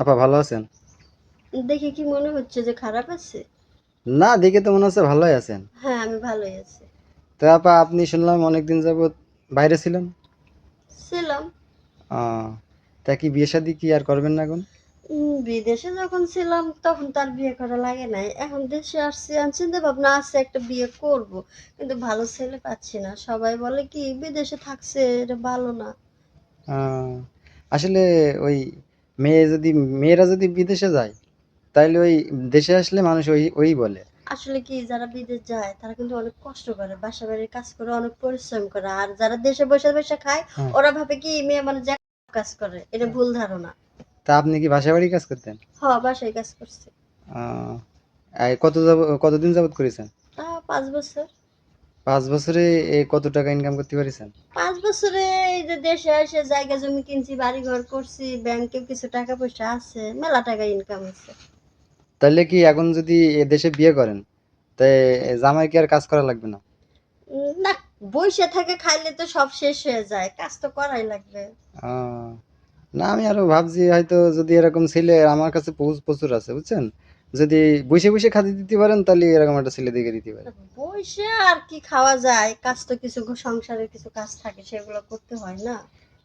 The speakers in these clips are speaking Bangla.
আপা ভালো আছেন? দেখে কি মনে হচ্ছে যে খারাপ আছে? না দেখে তো মনে হচ্ছে ভালোই আছেন। হ্যাঁ আমি ভালোই আছি। তো আপা আপনি শুনলাম অনেকদিন যাবত বাইরে ছিলেন? ছিলাম। তা কি বিয়ে শাদী কি আর করবেন না এখন? বিদেশে যখন ছিলাম তখন তার বিয়ে করা লাগে নাই। এখন দেশে আসছি আমি চিন্তা ভাবনা আছে একটা বিয়ে করব। কিন্তু ভালো ছেলে পাচ্ছি না। সবাই বলে কি বিদেশে থাকছে এটা ভালো না। আসলে ওই মেয়ে যদি মেয়েরা যদি বিদেশে যায় তাইলে ওই দেশে আসলে মানুষ ওই ওই বলে। আসলে কি যারা বিদেশ যায় তারা কিন্তু অনেক কষ্ট করে বাসা বাড়ির কাজ করে অনেক পরিশ্রম করে। আর যারা দেশে বসে বসে খায় হ্যাঁ। ওরা ভাবে কি মেয়ে মানে যা কাজ করে এটা ভুল ধারণা। তা আপনি কি বাসা বাড়ি কাজ করতেন? হ বাসায় কাজ করছে। কত যাব কতদিন যাবত করেছেন? পাঁচ বছর। পাঁচ বছরে কত টাকা ইনকাম করতে পারিছেন? পাঁচ বছরে এই যে দেশে এসে জায়গা জমি কিনছি বাড়ি ঘর করছি ব্যাংকেও কিছু টাকা পয়সা আছে মেলা টাকা ইনকাম আছে। তাহলে কি এখন যদি এ দেশে বিয়ে করেন তাই জামাই কি আর কাজ করা লাগবে না? না বসে থাকে খাইলে তো সব শেষ হয়ে যায় কাজ তো করাই লাগবে। না আমি আরও ভাবছি হয়তো যদি এরকম ছেলে আমার কাছে প্রচুর আছে বুঝছেন? যদি বসে বসে খাতে দিতে পারেন তাহলে এরকম একটা ছেলে দেখে দিতে পারেন। বসে আর কি খাওয়া যায়? কাজ তো কিছু সংসারের কিছু কাজ থাকে সেগুলো করতে হয় না।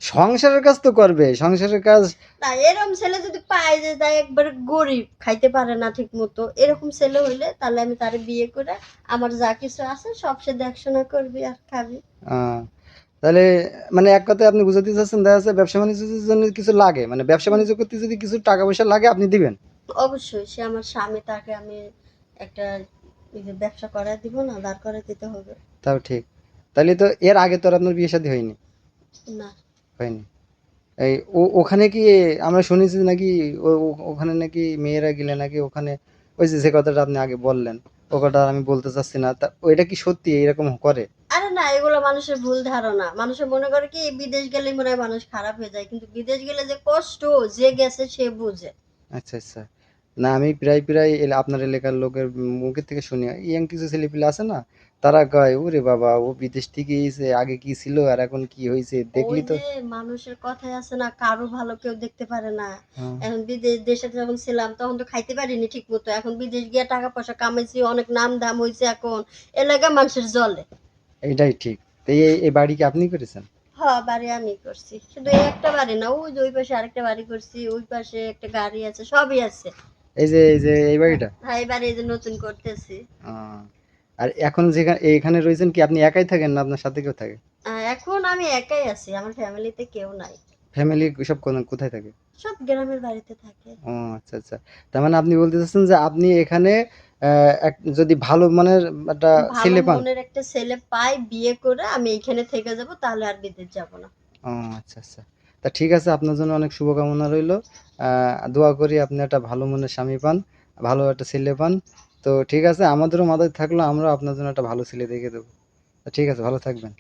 সংসারের কাজ তো করবে সংসারের কাজ না এরকম ছেলে যদি পায় যে তাই একবারে গরিব খাইতে পারে না ঠিক মতো এরকম ছেলে হইলে তাহলে আমি তারে বিয়ে করে আমার যা কিছু আছে সব সে দেখাশোনা করবি আর খাবি। তাহলে মানে এক কথায় আপনি বুঝাতে চাচ্ছেন দেখা যাচ্ছে ব্যবসা বাণিজ্যের জন্য কিছু লাগে। মানে ব্যবসা বাণিজ্য করতে যদি কিছু টাকা পয়সা লাগে আপনি দিবেন। অবশ্যই সে আমার স্বামী তাকে আমি একটা ব্যবসা করায় দিব না দাঁড় করে দিতে হবে। তাও ঠিক। তাহলে তো এর আগে তো আর আপনার বিয়ে শাদী হয়নি? না। হয়নি। এই ও ওখানে কি আমরা শুনেছি নাকি ওখানে নাকি মেয়েরা গেলে নাকি ওখানে ওই যে যে কথাটা আপনি আগে বললেন ও কথা আর আমি বলতে চাচ্ছি না তা ওইটা কি সত্যি এরকম করে? আরে না এগুলো মানুষের ভুল ধারণা। মানুষের মনে করে কি বিদেশ গেলে মনে হয় মানুষ খারাপ হয়ে যায় কিন্তু বিদেশ গেলে যে কষ্ট যে গেছে সে বুঝে। আচ্ছা আচ্ছা। না আমি প্রায় প্রায় আপনার এলাকার লোকের মুখের থেকে শুনি। ইয়াং কিছু ছেলেপিলে আছে না? তারা কয় ওরে বাবা ও বিদেশ থেকে এসে আগে কি ছিল আর এখন কি হয়েছে দেখলি তো। মানুষের কথাই আছে না কারও ভালো কেউ দেখতে পারে না। হ্যাঁ। এখন বিদেশ দেশে যখন ছিলাম তখন তো খাইতে পারিনি ঠিক মতো এখন বিদেশ গিয়ে টাকা পয়সা কামাইছি অনেক নাম দাম হয়েছে এখন। এলাকা মানুষের জলে। এটাই ঠিক। এই এই বাড়ি কি আপনি করেছেন? হ বাড়ি আমি করছি। শুধু একটা বাড়ি না ওই যে ওই পাশে আরেকটা বাড়ি করছি ওই পাশে একটা গাড়ি আছে সবই আছে। এই যে এই যে এই বাড়িটা? হ্যাঁ এই বাড়ি যে নতুন করতেছি। আর এখন যেখানে এখানে রয়েছেন কি আপনি একাই থাকেন না আপনার সাথে কেউ থাকে? এখন আমি একাই আছি আমার ফ্যামিলিতে কেউ নাই। ফ্যামিলি সব কোথায় থাকে? সব গ্রামের বাড়িতে থাকে। ও আচ্ছা আচ্ছা। তার মানে আপনি বলতে চাচ্ছেন যে আপনি এখানে যদি ভালো মানের একটা ছেলে পান। মনের একটা ছেলে পাই বিয়ে করে আমি এখানে থেকে যাব তাহলে আর বিদেশ যাব না। ও আচ্ছা আচ্ছা। তা ঠিক আছে, আপনার জন্য অনেক শুভকামনা রইল। দোয়া করি আপনি একটা ভালো মনের স্বামী পান, ভালো একটা ছেলে পান। তো ঠিক আছে, আমাদেরও মাথায় থাকল আমরা আপনার জন্য একটা ভালো ছেলে দেখে দেবো। ঠিক আছে, ভালো থাকবেন।